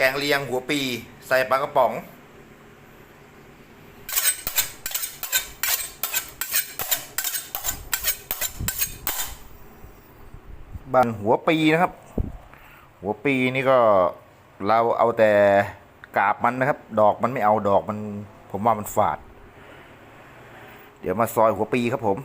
แกงเลียงหัวปี ใส่ปลากระป๋อง บันหัวปีนะครับ หัวปีนี่ก็เราเอาแต่กาบมันนะครับ ดอกมันไม่เอาดอกมัน ผมว่ามันฝาด เดี๋ยวมาซอยหัวปีครับผม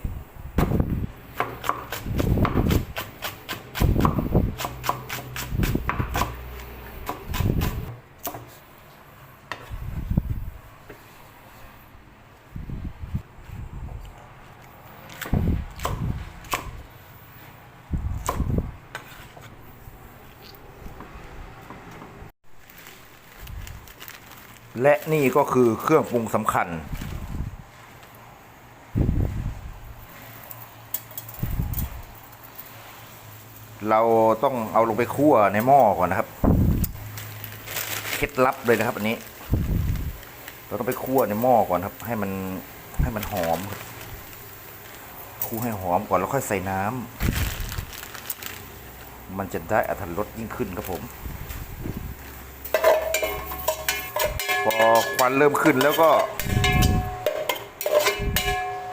และนี่ก็คือเครื่องปรุงสำคัญ เราต้องเอาลงไปคั่วในหม้อก่อนนะครับ เคล็ดลับเลยนะครับ อันนี้ เราต้องไปคั่วในหม้อก่อนครับ ให้มันให้มันหอมครับคั่วให้หอมก่อนแล้วค่อยใส่น้ำ มันจะได้อรรถรสยิ่งขึ้นครับผม พอควันเริ่มขึ้นแล้วก็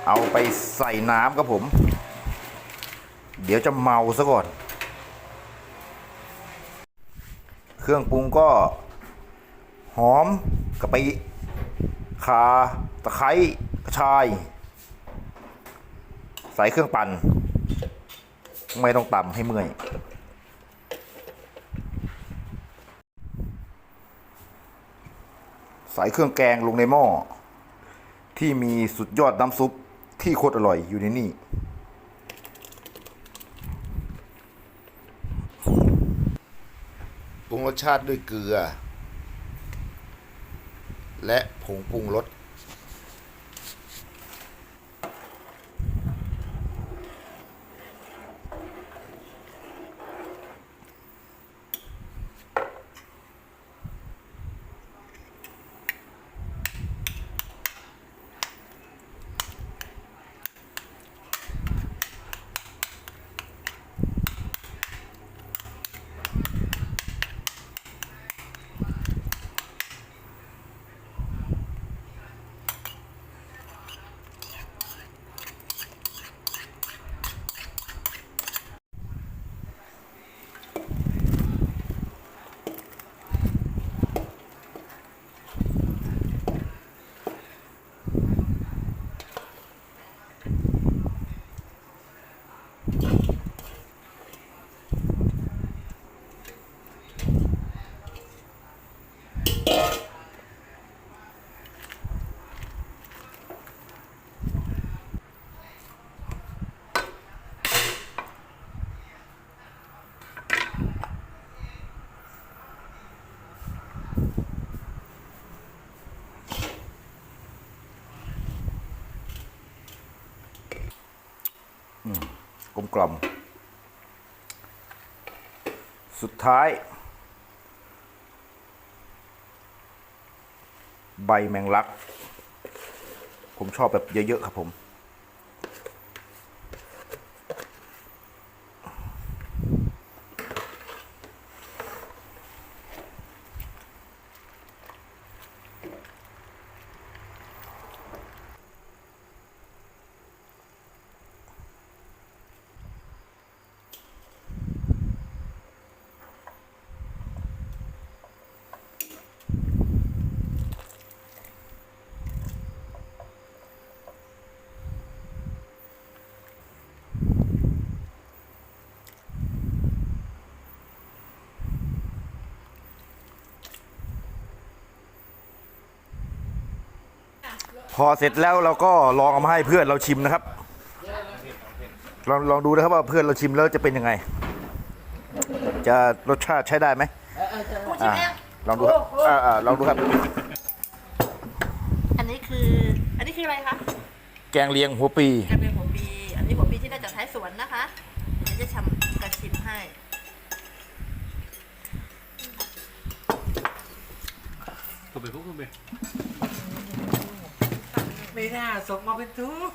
เอาไปใส่น้ำครับผม เดี๋ยวจะเมาซะก่อน เครื่องปรุงก็ หอมกะปิขาตะไคร้กระชาย ใส่เครื่องปั่น ไม่ต้องตำให้เมื่อย ใส่เครื่องแกงลงในหม้อที่มีสุดยอดน้ำซุปที่โคตรอร่อยอยู่ในนี่ปรุงรสชาติด้วยเกลือ และผงปรุงรส กลมกล่อม สุดท้าย ใบแมงลัก ผมชอบแบบเยอะ ๆ ครับผม พอเสร็จแล้วเราก็ลองเอามาให้เพื่อนเราชิมนะครับลองลองดูนะครับว่าเพื่อนเราชิมแล้วจะเป็นยังไง จะรสชาติใช้ได้ไหมอ่าลองดูครับอ่าอ่าลองดูครับ อันนี้คือ อันนี้คืออะไรคะแกงเลียงหัวปีกระเบียงหัวปี อันนี้หัวปีที่ได้จากท้ายสวนนะคะเดี๋ยวจะทำกระชิมให้เข้าไปพวกเข้าไป ไม่น่าส่งมาเป็นทุก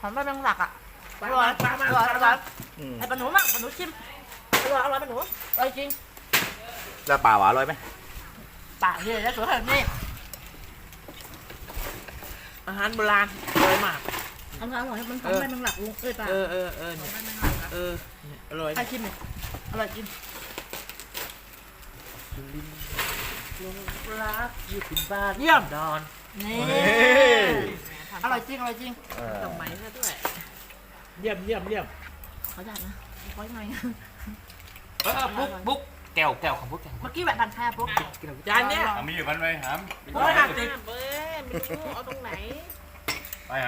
หอมใบแมงลักอะอร่อยอร่อยอร่อยไอ้ปลาหนูมั่งปลาหนูชิมอร่อยอร่อยไหมหนูอร่อยจริงแล้วปลาหวานอร่อยไหมปากเลยแล้วสวยแบบนี้อาหารโบราณอร่อยมากอร่อยอร่อยมันหอมเออไปมันหลักลุงเอ้ยปลาเออเออเออเนี่ยเออเนี่ยอร่อยใครชิมเนี่ยอร่อยจริง ลงรักอยู่คุณบ้านเยี่ยมนอน นี่อร่อยจริงอร่อยจริงเออทำไมซะด้วยเยี่ยมเยี่ยมเยี่ยมขอจัดนะขออีกหน่อยเออปุ๊กปุ๊กแก้วแก้วของพวกแก้วเมื่อกี้แบบบันแค่ปุ๊บจานเนี้ยเอามีอยู่มันไหมหามร้อยห้าสิบเบ้ไม่รู้เอาตรงไหน